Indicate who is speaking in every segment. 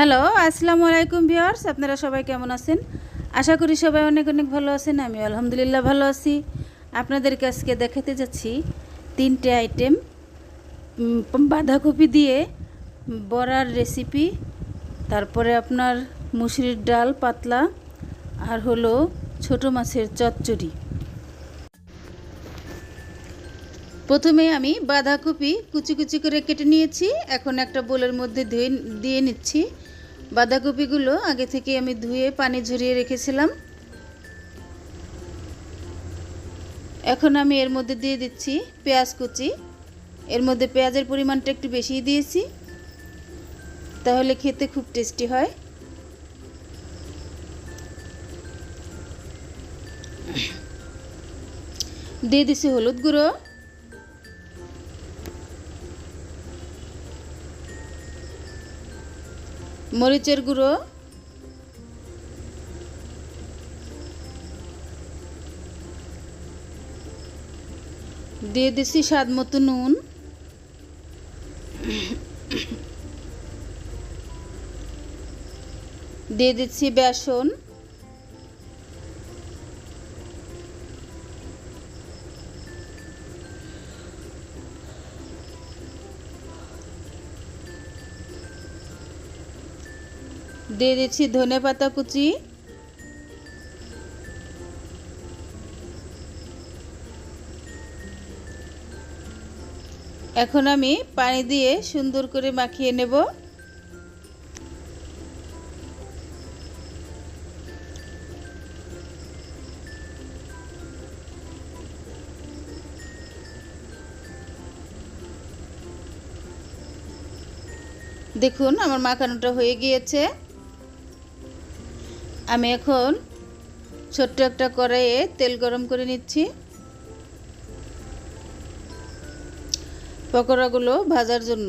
Speaker 1: Hello, আসসালামু আলাইকুম viewers, আপনারা সবাই কেমন আছেন? আশা করি সবাই অনেক অনেক ভালো আছেন আমি আলহামদুলিল্লাহ ভালো আছি। আপনাদেরকে আজকে দেখাতে যাচ্ছি তিনটে আইটেম বাঁধাকপি দিয়ে বড়ার রেসিপি তারপরে আপনার মুসুরির ডাল পাতলা, আর হলো ছোট মাছের চচ্চড়ি। প্রথমে আমি বাঁধাকপি কুচি কুচি করে কেটে নিয়েছি, এখন একটা বোলের মধ্যে ধুয়ে, দিয়ে নিচ্ছি। বাঁধাকপিগুলো আগে থেকে আমি ধুয়ে পানি ঝরিয়ে রেখেছিলাম। এখন আমি এর মধ্যে দিয়ে দিচ্ছি পেঁয়াজ কুচি। এর মধ্যে পেঁয়াজের পরিমাণটা একটু বেশিই দিয়েছি, তাহলে খেতে খুব টেস্টি হয়। দিয়ে দিছি হলুদ গুঁড়ো। মরিচের গুঁড়ো দিয়ে দিছি স্বাদ মতো নুন। দিয়ে দিচ্ছি বেসন। দিয়ে দিচ্ছি ধনে পাতা কুচি। এখন আমি পানি দিয়ে সুন্দর করে মাখিয়ে নেব। দেখুন, আমার মাখানোটা হয়ে গিয়েছে। আমি এখন ছোট্ট একটা কড়াইয়ে তেল গরম করে নিচ্ছি। পকোড়াগুলো ভাজার জন্য।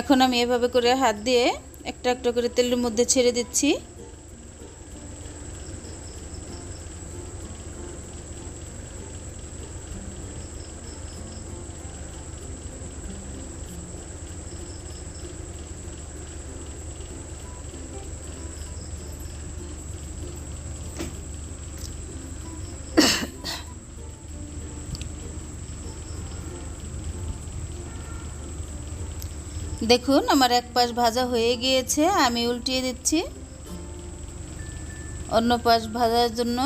Speaker 1: এখন আমি এভাবে করে হাত দিয়ে একটা একটা করে তেলের মধ্যে ছেড়ে দিচ্ছি। দেখুন আমার এক পাশ ভাজা হয়ে গিয়েছে আমি উল্টিয়ে দিচ্ছি। অন্য পাশ ভাজার জন্য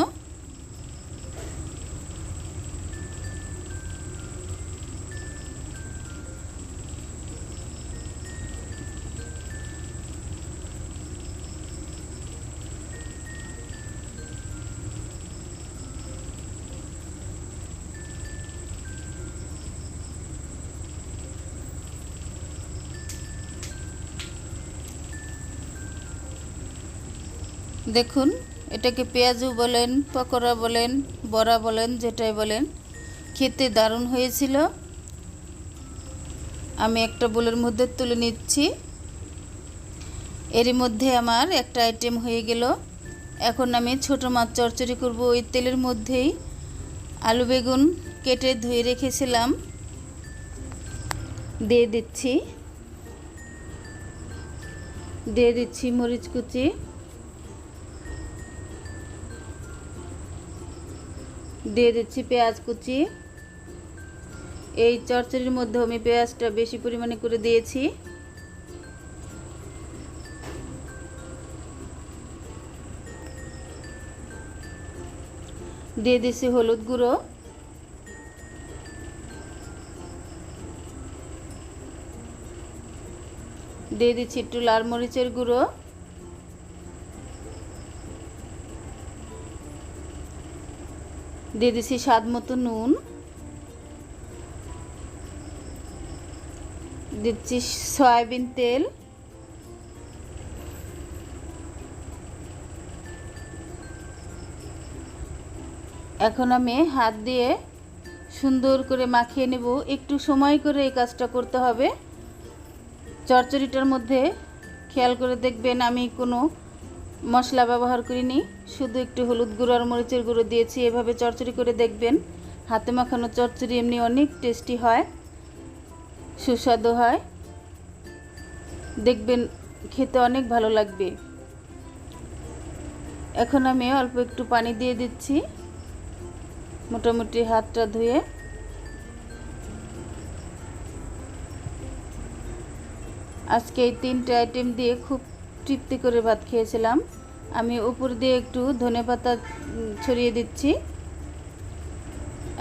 Speaker 1: দেখুন, এটাকে পেঁয়াজু বলেন, পকোড়া বলেন, বড়া বলেন, যেটাই বলেন, খেতে দারুণ হয়েছিল। আমি একটা বোলের মধ্যে তুলে নিচ্ছি। এরই মধ্যে আমার একটা আইটেম হয়ে গেল। এখন আমি ছোট মাছ চচ্চড়ি করব ওই তেলের মধ্যেই। আলু বেগুন কেটে ধুয়ে রেখেছিলাম। দিয়ে দিচ্ছি। দিয়ে দিচ্ছি মরিচ কুচি। দিয়ে দিচ্ছি পেঁয়াজ কুচি। এই চচ্চড়ির মধ্যে আমি পেঁয়াজটা বেশি পরিমাণে করে দিয়েছি। দিয়ে দিচ্ছি হলুদ গুঁড়ো। দিয়ে দিচ্ছি একটু লাল মরিচের গুঁড়ো। দিয়ে দিচ্ছি স্বাদ মতো নুন। দিচ্ছি সয়াবিন তেল। এখন আমি হাত দিয়ে সুন্দর করে মাখিয়ে নেব। একটু সময় করে এই কাজটা করতে হবে। চচ্চড়িটার মধ্যে খেয়াল করে দেখবেন আমি কোনো মশলা ব্যবহার করিনি, শুধু একটু হলুদ গুঁড়ো আর মরিচের গুঁড়ো দিয়েছি, এভাবে চচ্চড়ি করে দেখবেন। হাতে মাখানো চচ্চড়ি এমনি অনেক টেস্টি হয়, সুস্বাদু হয়। দেখবেন খেতে অনেক ভালো লাগবে। এখন আমি অল্প একটু পানি দিয়ে দিচ্ছি, মোটামুটি হাতটা ধুয়ে। আজকে এই তিনটে আইটেম দিয়ে খুব তৃপ্তি করে ভাত খেয়েছিলাম। আমি উপর দিয়ে একটু ধনে পাতা ছড়িয়ে দিচ্ছি।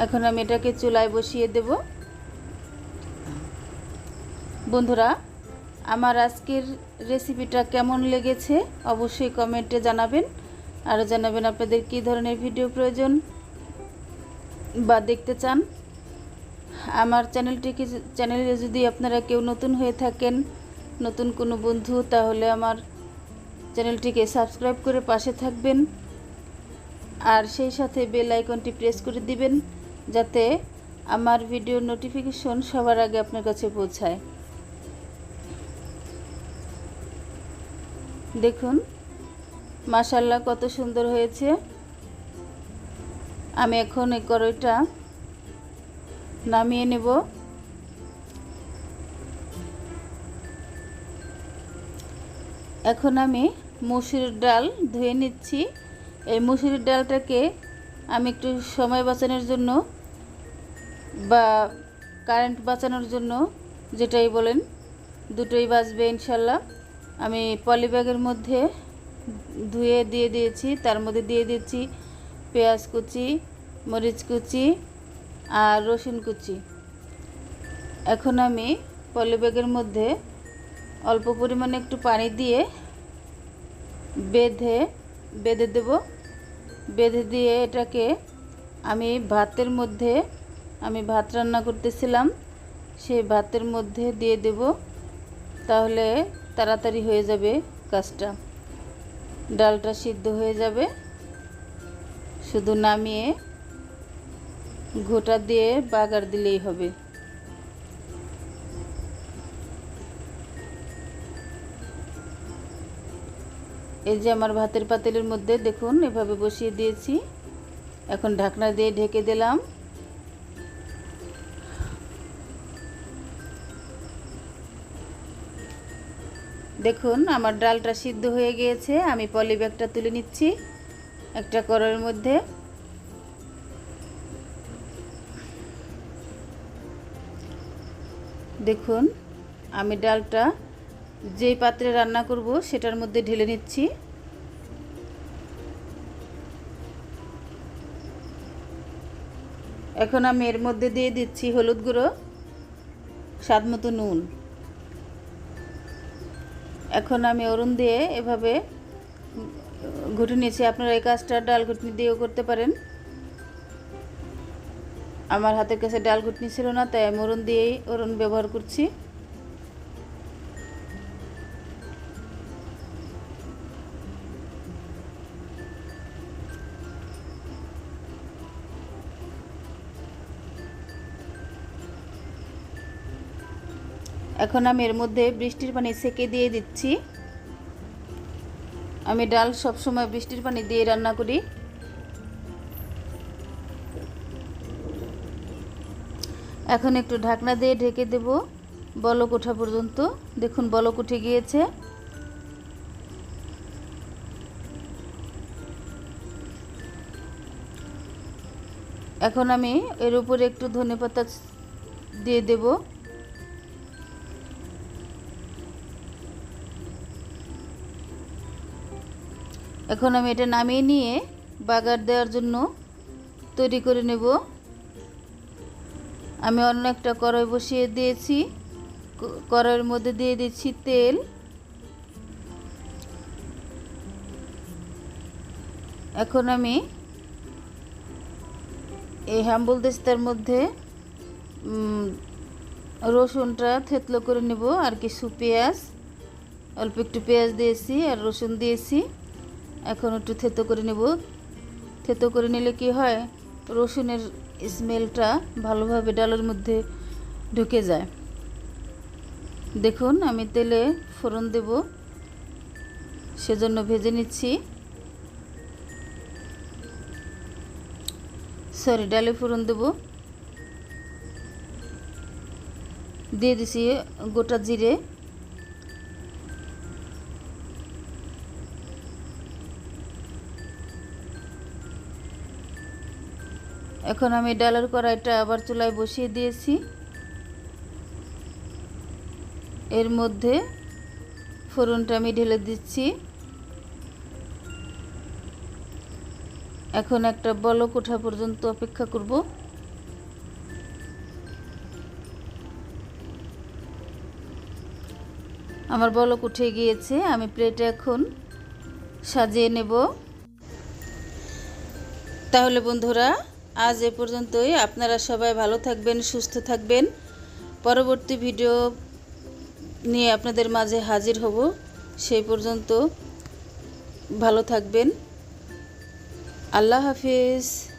Speaker 1: এখন আমি এটাকে চুলায় বসিয়ে দেব। বন্ধুরা, আমার আজকের রেসিপিটা কেমন লেগেছে অবশ্যই কমেন্টে জানাবেন। আর জানাবেন আপনাদের কী ধরনের ভিডিও প্রয়োজন বা দেখতে চান। আমার চ্যানেলটিকে চ্যানেলে যদি আপনারা কেউ নতুন হয়ে থাকেন, নতুন কোনো বন্ধু, তাহলে আমার চ্যানেলটিকে সাবস্ক্রাইব করে পাশে থাকবেন আর সেই সাথে বেল আইকনটি প্রেস করে দিবেন যাতে আমার ভিডিওর নোটিফিকেশন সবার আগে আপনার কাছে পৌঁছায়। দেখুন মাশাল্লাহ কত সুন্দর হয়েছে। আমি এখন এই কড়াইটা নামিয়ে নেব। এখন আমি মুসুরির ডাল ধুয়ে নিচ্ছি। এই মুসুরির ডালটাকে আমি একটু সময় বাঁচানোর জন্য বা কারেন্ট বাঁচানোর জন্য যেটাই বলেন, দুটোই বাঁচবে ইনশাল্লাহ। আমি পলি ব্যাগের মধ্যে ধুয়ে দিয়ে দিয়েছি, তার মধ্যে দিয়ে দিচ্ছি পেঁয়াজ কুচি, মরিচ কুচি আর রসুন কুচি। এখন আমি পলি ব্যাগের মধ্যে অল্প পরিমাণে একটু পানি দিয়ে বেঁধে বেঁধে দেব। বেঁধে দিয়ে এটাকে আমি ভাতের মধ্যে, আমি ভাত রান্না করতেছিলাম, সেই ভাতের মধ্যে দিয়ে দেব। তাহলে তাড়াতাড়ি হয়ে যাবে কাজটা। ডালটা সিদ্ধ হয়ে যাবে। শুধু নামিয়ে ঘোটা দিয়ে বাগার দিলেই হবে। এই যে আমার ভাতের পাতিলের মধ্যে দেখুন, এভাবে বসিয়ে দিয়েছি। এখন ঢাকনা দিয়ে ঢেকে দিলাম। দেখুন, আমার ডালটা সিদ্ধ হয়ে গিয়েছে। আমি পলি ব্যাগটা তুলে নিচ্ছি একটা কড়াইয়ের মধ্যে। দেখুন, আমি ডালটা যেই পাত্রে রান্না করব, সেটার মধ্যে ঢেলে নিচ্ছি। এখন আমি এর মধ্যে দিয়ে দিচ্ছি হলুদ গুঁড়ো, স্বাদ মতো নুন। এখন আমি অরুণ দিয়ে এভাবে ঘুটে নিয়েছি। আপনারা এই কাজটা ডাল ঘুটনি দিয়েও করতে পারেন। আমার হাতের কাছে ডাল ঘুটনি ছিল না, তাই আমি অরুণ দিয়েই অরুণ ব্যবহার করছি। এখন আমি এর মধ্যে বৃষ্টির পানি সেকে দিয়ে দিচ্ছি। আমি ডাল সব সময় বৃষ্টির পানি দিয়ে রান্না করি। এখন একটু ঢাকনা দিয়ে ঢেকে দেব বলক ওঠা পর্যন্ত। দেখুন, বলক উঠে গিয়েছে। এখন আমি এর উপরে একটু ধনেপাতা দিয়ে দেবো। এখন আমি এটা নামিয়ে নিয়ে বাগার দেওয়ার জন্য তৈরি করে নেব। আমি অন্য একটা কড়াই বসিয়ে দিয়েছি। কড়াইয়ের মধ্যে দিয়ে দিচ্ছি তেল। এখন আমি এই হাম্বুল দেস্তার মধ্যে রসুনটা থেতলো করে নেব। আর কিছু পেঁয়াজ, অল্প একটু পেঁয়াজ দিয়েছি আর রসুন দিয়েছি। এখন একটু থেতো করে নেব। থেতো করে নিলে কি হয়? রসুনের স্মেলটা ভালোভাবে ডালের মধ্যে ঢুকে যায়। দেখুন, আমি তেলে ফোড়ন দেব। সেজন্য ভেজে নিচ্ছি। সরি, ডালে ফোড়ন দেবো। দিয়ে দিছি গোটা জিরে। এখন আমি ডালের কড়াইটা আবার চুলায় বসিয়ে দিয়েছি। এর মধ্যে ফোড়নটা আমি ঢেলে দিচ্ছি। এখন একটা বলক ওঠা পর্যন্ত অপেক্ষা করব। আমার বলক উঠে গিয়েছে, আমি প্লেটে এখন সাজিয়ে নেব। তাহলে বন্ধুরা আজ এ পর্যন্তই। আপনারা সবাই ভালো থাকবেন, সুস্থ থাকবেন। পরবর্তী ভিডিও নিয়ে আপনাদের মাঝে হাজির হব। সেই পর্যন্ত ভালো থাকবেন। আল্লাহ হাফিজ।